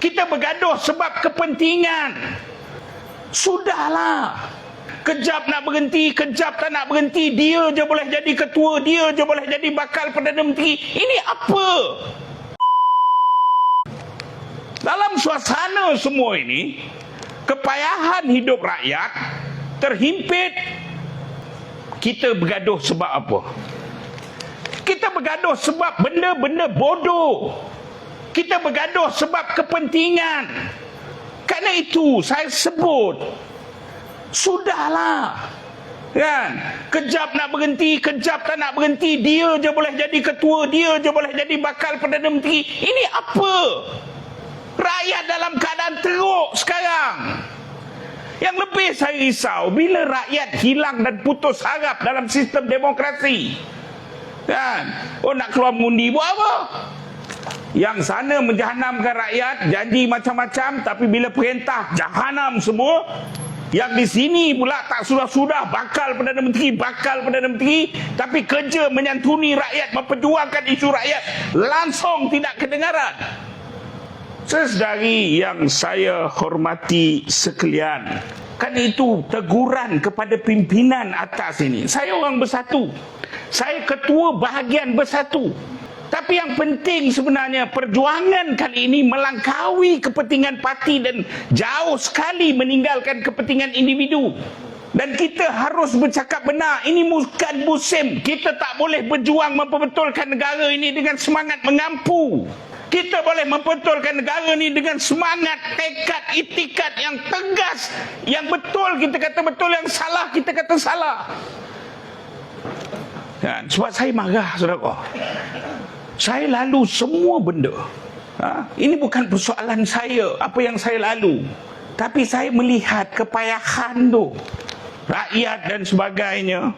Kita bergaduh sebab kepentingan. Sudahlah. Kejap nak berhenti, kejap tak nak berhenti. Dia je boleh jadi ketua, dia je boleh jadi bakal Perdana Menteri. Ini apa? Dalam suasana semua ini, kepayahan hidup rakyat terhimpit. Kita bergaduh sebab apa? Kita bergaduh sebab benda-benda bodoh. Kita bergaduh sebab kepentingan. Kerana itu saya sebut sudahlah. Kan? Kejap nak berhenti, kejap tak nak berhenti. Dia je boleh jadi ketua, dia je boleh jadi bakal Perdana Menteri. Ini apa? Rakyat dalam keadaan teruk sekarang. Yang lebih saya risau bila rakyat hilang dan putus harap dalam sistem demokrasi. Kan? Oh nak keluar mengundi buat apa? Yang sana menjahanamkan rakyat, janji macam-macam tapi bila perintah jahanam semua. Yang di sini pula tak sudah-sudah bakal Perdana Menteri, bakal Perdana Menteri tapi kerja menyantuni rakyat, memperjuangkan isu rakyat langsung tidak kedengaran. Sesedari yang saya hormati sekalian. Kan itu teguran kepada pimpinan atas ini. Saya orang bersatu. Saya ketua bahagian bersatu. Tapi yang penting sebenarnya perjuangan kali ini melangkaui kepentingan parti dan jauh sekali meninggalkan kepentingan individu. Dan kita harus bercakap benar. Ini bukan musim. Kita tak boleh berjuang memperbetulkan negara ini dengan semangat mengampu. Kita boleh mempertulkan negara ini dengan semangat, tekad, itikat yang tegas. Yang betul kita kata betul, yang salah kita kata salah. Kan? Sebab saya marah, saudara. Saya lalu semua benda. Ha? Ini bukan persoalan saya, apa yang saya lalu. Tapi saya melihat kepayahan tu. Rakyat dan sebagainya.